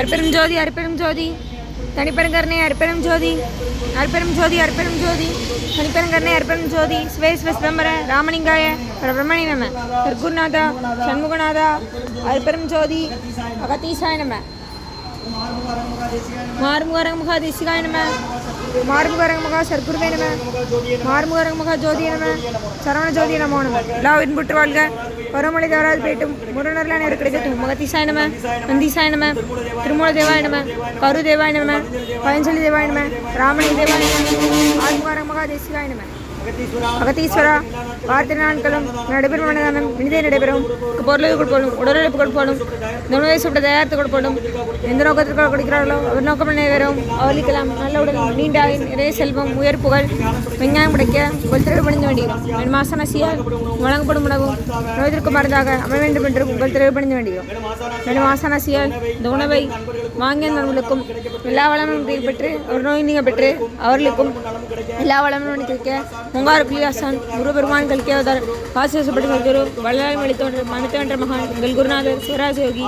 அற்பெரும் ஜோதி அற்பெரும் ஜோதி. தனிப்பெருங்கருணை அற்பெரும் ஜோதி. அற்பெரும் ஜோதி அற்பெரும் ஜோதி. தனிப்பெருங்கருணை அற்பெரும் ஜோதி. Sway sway சிதம்பர ராமலிங்காய பிரம்மணி நம. சர்க்குருநாதா சண்முகநாதா அற்பெரும் ஜோதி அகத்தீசாய நம்ம மாறுமுகரங்க முகா தேசிகாய நம மாறுமுகரங்க முகா சர்க்குருவே நம மாறுமுகரங்க முகா ஜோதி நம சரவண ஜோதி நமோ நம எல்லா இன்புற்று வாழ்க பரமொழி தவறாது போயிட்டும் முருணர்லாம் நேரம் கிடைக்கட்டும் முகத்தீசாய நம நந்தீசாய நம திருமூல தேவாய நம கரு தேவாய நம பயஞ்சலி தேவாய நம ராமணி தேவாய நம ஆத்மாரங்க மகா தேசிகாய நம அகத்தீஸ்வரா வார்த்தை நாட்களும் நடைபெறும் மனதானம் இனிதே நடைபெறும். பொருளுக்கு கொடுப்போம்? உடலுழைப்பு கொடுப்போம். இந்த உணவை சுட்ட தயாரித்து கொடுப்போம். எந்த நோக்கத்திற்காக கொடுக்கிறார்களோ அவர் நோக்கம் நிறைவேறும். அவளிக்கலாம் நல்ல உடல் நீண்ட நிறைய செல்வம் உயர் புகழ் விஞ்ஞானம் கிடைக்க உங்கள் பணிந்து வேண்டுகிறோம் என் மாசனசியால் வழங்கப்படும் உணவும் நோய்திற்கு மருந்தாக அமைய வேண்டும் என்று உங்கள் திறவு பணிந்து வேண்டுகிறோம் மேலும் நசியால் இந்த உணவை வாங்கிய நண்பர்களுக்கும் எல்லா வளமும் பெற்று ஒரு நோய் நீங்க பெற்று அவர்களுக்கும் எல்லா வளமும் கிடைக்க முங்கார பிரியாசான் குருபெருமான் கல்கியவதார் பாசிவசப்பட்டு கல்குரு வள்ளலால் மளித்தோன்ற மனிதவன்ற மகான் எங்கள் குருநாதர் சிவராஜ யோகி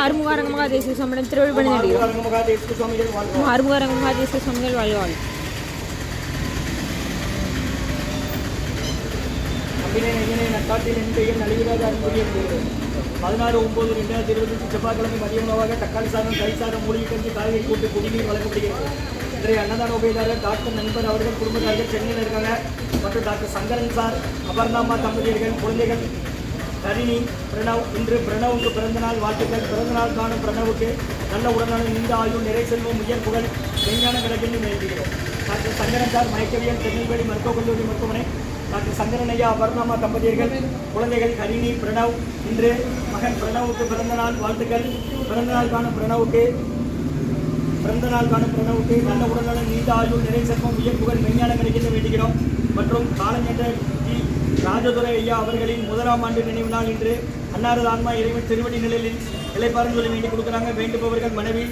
ஆறுமுகாரங்க மகாதேசிய சம்மடம் திருவள்ளி பண்ணி நடிகர் ஆறுமுகாரங்க மகாதேசிய சுவாமிகள் வாழ்வாள் அம்பினை நெய்யினை நட்டாட்டில் என் பெயர் நலிவிராத அன்புரிய பதினாறு ஒன்பது ரெண்டாயிரத்தி இருபத்தஞ்சு செவ்வாய்க்கிழமை மதிய உணவாக தக்காளி சாதம் கறி சாதம் மூலிகை கஞ்சி காய்கறி கூட்டு குடிநீர் வழங்கப்படுகிறது. இன்றைய அன்னதான உபயதாரர் டாக்டர் நண்பர் அவர்கள் குடும்பத்தார்கள் சென்னையில் இருக்காங்க. மற்றும் டாக்டர் சங்கரன் சார் அபர்ணாமா தம்பதியர்கள் குழந்தைகள் கரிணி பிரணவ் இன்று பிரணவுக்கு பிறந்தநாள் வாழ்த்துக்கள். பிறந்தநாள் காணும் பிரணவுக்கு நல்ல உடனான நீண்ட ஆயுள் நிறை செல்வம் உயர் புகழ் விஞ்ஞான கிடக்கின்றி வேண்டுகிறோம் டாக்டர் சங்கரன் சார் மயக்கவியல் திருநெல்வேலி மருத்துவக் கல்லூரி மருத்துவமனை டாக்டர் சங்கரனையா அபர்ணாமா தம்பதியர்கள் குழந்தைகள் கணினி பிரணவ் இன்று மகன் பிரணவுக்கு பிறந்த நாள் வாழ்த்துக்கள். பிறந்த நாள் காணும் பிரணவுக்கு பிறந்த நாள் காணும் பிரணவுக்கு நல்ல உடல்நலம் நீண்ட ஆயுள் நிறை செல்வம் உயர்ப்புகள் புகழ் மெய்ஞானம் கிடைக்கின்ற வேண்டுகிறோம். மற்றும் காலஞ்சென்ற ஜி ராஜதுரை ஐயா அவர்களின் முதலாம் ஆண்டு நினைவு நாள் இன்று அன்னாரது ஆன்மா இறைவன் திருவடி நிலையில் இலைப்பாருன்னு சொல்லி வேண்டி கொடுக்குறாங்க. வேண்டுபவர்கள் மனைவி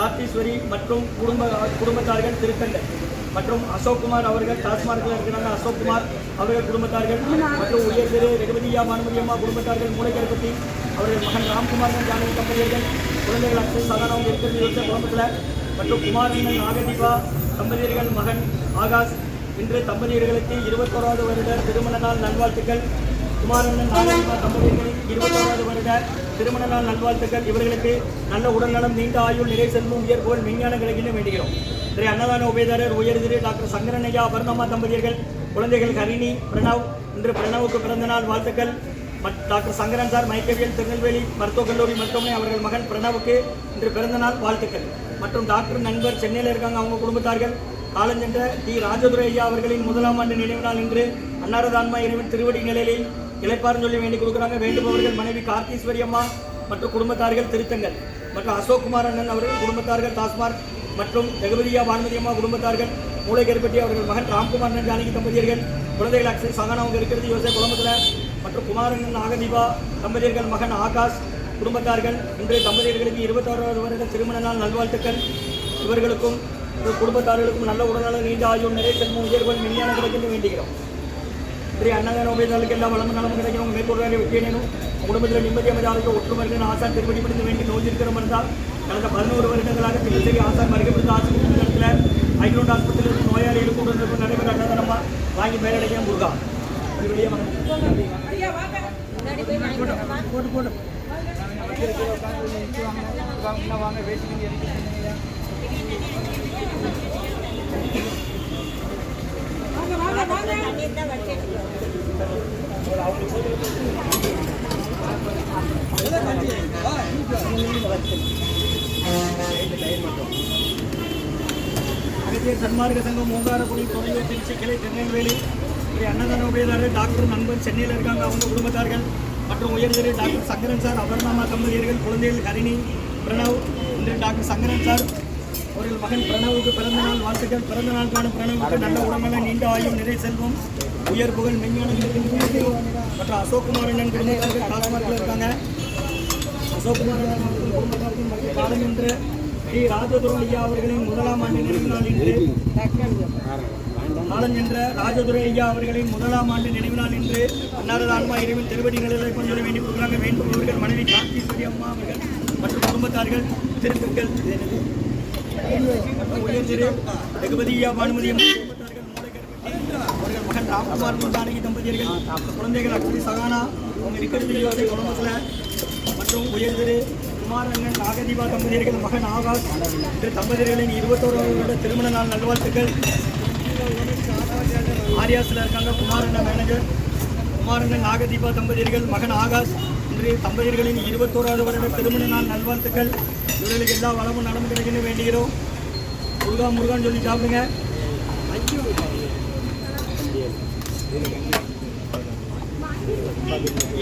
கார்த்தீஸ்வரி மற்றும் குடும்ப குடும்பத்தார்கள் திருத்தங்கள் மற்றும் அசோக்குமார் அவர்கள் டாஸ்மார்க்கில் இருக்கிறாங்க. அசோக்குமார் அவர்கள் குடும்பத்தார்கள் மற்றும் உயர் திரு ரெகுபதியா பானுமதி அம்மா குடும்பத்தார்கள் மூளைக்கருப்பத்தி அவர்கள் மகன் ராம்குமார் ஜானகி தம்பதியர்கள் குழந்தைகள் அக்ஷய் சாதாரண இருக்கிறது. குடும்பத்தில். மற்றும் குமாரண்ணன் நாகதீபா தம்பதியர்கள் மகன் ஆகாஷ். இன்று தம்பதியர்களுக்கு இருபத்தோராவது வருட திருமண நாள் நல்வாழ்த்துக்கள். குமாரண்ணன் நாகதீபா தம்பதியர்களின் இருபத்தோராவது வருட திருமண நாள் நல்வாழ்த்துக்கள். இவர்களுக்கு நல்ல உடல்நலம் நீண்ட ஆயுள் நிறை செல்வம் உயர் புகழ் விஞ்ஞான கிடைக்கின்ற வேண்டுகிறோம். இன்றைய அன்னதான உபயதாரர் உயர்திரு டாக்டர் சங்கரனையா அபர்ணம்மா தம்பதியர்கள் குழந்தைகள் ஹரிணி பிரணவ் இன்று பிரணவுக்கு பிறந்த நாள் வாழ்த்துக்கள். டாக்டர் சங்கரன் சார் மயக்கவியல் திருநெல்வேலி மருத்துவக் கல்லூரி மருத்துவமனை அவர்கள் மகன் பிரணவுக்கு இன்று பிறந்த நாள் வாழ்த்துக்கள். மற்றும் டாக்டர் நண்பர் சென்னையில் இருக்காங்க அவங்க குடும்பத்தார்கள். காலஞ்சென்ற டி. ராஜதுரை ஐயா அவர்களின் முதலாம் ஆண்டு நினைவு நாள் இன்று அன்னாரதான்மா இறைவன் திருவடி நிலையில் இழைப்பார்னு சொல்லி வேண்டி கொடுக்குறாங்க. வேண்டுபவர்கள் மனைவி கார்த்தீஸ்வரி அம்மா மற்றும் குடும்பத்தார்கள் திருத்தங்கள். மற்றும் அசோக் குமார் அண்ணன் அவர்கள் குடும்பத்தார்கள் டாஸ்மார்க் மற்றும் ஜெகபதியா வான்மதி அம்மா குடும்பத்தார்கள் மூளைக்கருப்பட்டி அவர்கள் மகன் ராம்குமார் அண்ணன் ஜானகி தம்பதியர்கள் குழந்தைகள் அக்ஷய் சகானா அவங்க இருக்கிறது யோசை குழம்பத்தில் மற்றும் குமாரன் நாகதீபா தம்பதியர்கள் மகன் ஆகாஷ் குடும்பத்தார்கள் இன்றைய தம்பதியர்களுக்கு இருபத்தாறாவது வருட திருமண நாள் நல்வாழ்த்துக்கள். இவர்களுக்கும் குடும்பத்தார்களுக்கும் நல்ல உடல்நல நீண்ட ஆயுள் நிறைய செல்வம் உயர்வுகள் மெய்யான கிடைக்கின்ற வேண்டுகிறோம். இன்றைய அன்னதான உபயோகங்களுக்கு எல்லாம் வளமும் நலமும் கிடைக்கும் உங்கள் மேற்கொள்ள வெற்றியனும் குடும்பத்தில் நிம்மதி அமைதியாக ஒற்றுமைக்கு ஆசான் திருப்பதி படித்து வேண்டி நோய் இருக்கிறோம் இருந்தால் கடந்த பதினோரு வருடங்களாக தினசரி ஆசான் மறுக்கப்படுத்த ஆஸ்பத்திரி இடத்துல ஐக்ரோண்ட் ஆஸ்பத்திரியில் நோயாளிகளுக்கு உடனிருப்பு நடைபெற அன்னதானமா வாங்கி மேலடைக்க முருகா? இது வெளியே வாங்க. போட்டு போட்டு வாங்க பேசிக்கிட்டு அகத்திய சன்மார்க்க சங்கம் ஓங்காரக்குடி தொடர்ந்து திருச்சி கிளை திருநெல்வேலி. இப்படி அன்னதான உபயதாரர் டாக்டர் நண்பன் சென்னையில் இருக்காங்க அவங்க குடும்பத்தார்கள் மற்றும் உயர்திரு டாக்டர் சங்கரன் சார் அபர்ணாமா தம்பதியர்கள் குழந்தைகள் ஹரிணி பிரணவ் இன்று டாக்டர் சங்கரன் சார். அவர்கள் மகன் பிரணவுக்கு பிறந்த நாள் வாழ்த்துக்கள். பிறந்த நாளுக்கான பிரணவுக்கு நல்ல உடம்புல நீண்ட ஆயுள் நிறை செல்வம். உயர் புகழ் மெஞ்ஞானம் மற்றும் அசோக்குமார் அண்ணன் குடும்பத்தார்கள் டாஸ்மார்க்கில் இருக்காங்க. அசோக்குமார் அவர்கள் குடும்பத்தாருக்கும் மற்றும் ஸ்ரீ ராஜதுரை ஐயா அவர்களின் முதலாம் ஆண்டு நினைவு நாள் இன்று காலம் ராஜதுரை ஐயா அவர்களின் முதலாம் ஆண்டு நினைவு நாள் இன்று அன்னாரது ஆன்மா இறைவன் திருவடி நிலையை கொண்டு கொடுக்குறாங்க வேண்டுபவர்கள் மனைவி கார்த்தீஸ்வரி அம்மா அவர்கள் மற்றும் குடும்பத்தார்கள் திருத்தங்கள் இது என்னது? மற்றும் பானுமதி அம்மா அவர்கள் மகன் ராம்குமார் ஜானகி தம்பதியர்கள் குழந்தைகள் அக்ஷரி சகானா அவங்க இருக்கிறது யோசை கொலம்பஸ்ல மற்றும் உயர்திரு குமாரண்ணன் நாகதீபா தம்பதியர்கள் மகன் ஆகாஷ் திரு தம்பதியர்களின் இருபத்தோராவது திருமண நாள் நல்வாழ்த்துக்கள். ஆரியாஸில் இருக்காங்க குமாரண்ணன் மேனேஜர் குமாரண்ணன் நாகதீபா தம்பதியர்கள் மகன் ஆகாஷ் இன்று தம்பதியர்களின் இருபத்தோராவது வருட திருமண நாள் நல்வாழ்த்துக்கள். இவர்களுக்கு எல்லா வளமும் நடந்து கிடைக்கணும் வேண்டுகிறோம். முருகா முருகான்னு சொல்லி சாப்பிடுங்க.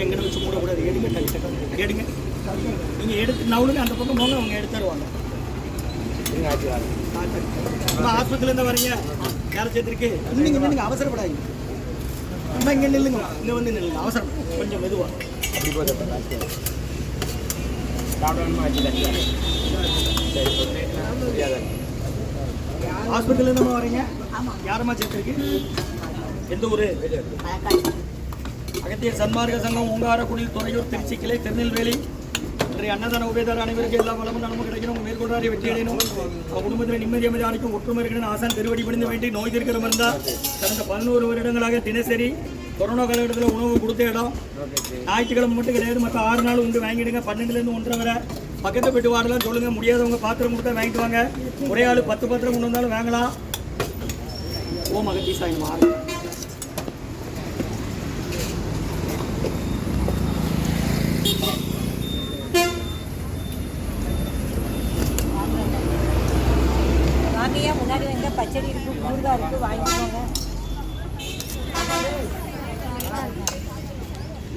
எங்கிட்ட வச்சு மூடக்கூடாது. எடுங்க டக்கு நீங்கள் எடுத்து நவுலுங்க அந்த பக்கம் போங்க அவங்க எடுத்து தருவாங்க. நம்ம ஆஸ்பத்திரிலேருந்து வரீங்க. யாரை சேர்த்துருக்கு நில்லுங்க நில்லுங்க அவசரப்படாதீங்க. நம்ம இங்கே நில்லுங்க. இங்கே வந்து நில்லுங்க. அவசரம். கொஞ்சம் மெதுவாக அப்படி போதா சரி நம்ம வரீங்க? யாரம்மா சேர்த்துருக்கு? எந்த ஊர்? அகத்தியர் சன்மார்க்க சங்கம் ஓங்காரக்குடில் துறையூர் திருச்சி கிளை திருநெல்வேலி. இன்றைய அன்னதான உபயதார அனைவருக்கும் எல்லா வளமும் நலமும் கிடைக்கணும். மேற்கொண்டாரி வெற்றி அடையணும். அவங்க குடும்பத்தில் நிம்மதி அமைதி அளிக்கும் ஒற்றுமை இருக்கணும் ஆசான் திருவடி பணிந்து வேண்டி நோய் தீர்க்கிற மருந்தா கடந்த பதினோரு வருடங்களாக தினசரி கொரோனா காலகட்டத்தில் உணவு கொடுத்த இடம். ஞாயிற்றுக்கிழமை மட்டும் கிடையாது மற்ற ஆறு நாள் உண்டு. வாங்கிடுங்க. பன்னெண்டுலேருந்து ஒன்றரை வரை. பக்கத்து வீட்டு வாடலாம் சொல்லுங்கள் முடியாதவங்க பாத்திரம் கொடுத்தா வாங்கிட்டு வாங்க. ஒரே ஆள் பத்து பாத்திரம் கொண்டு வந்தாலும் வாங்கலாம். ஓ அகத்தி சாயமா வாங்கய்யா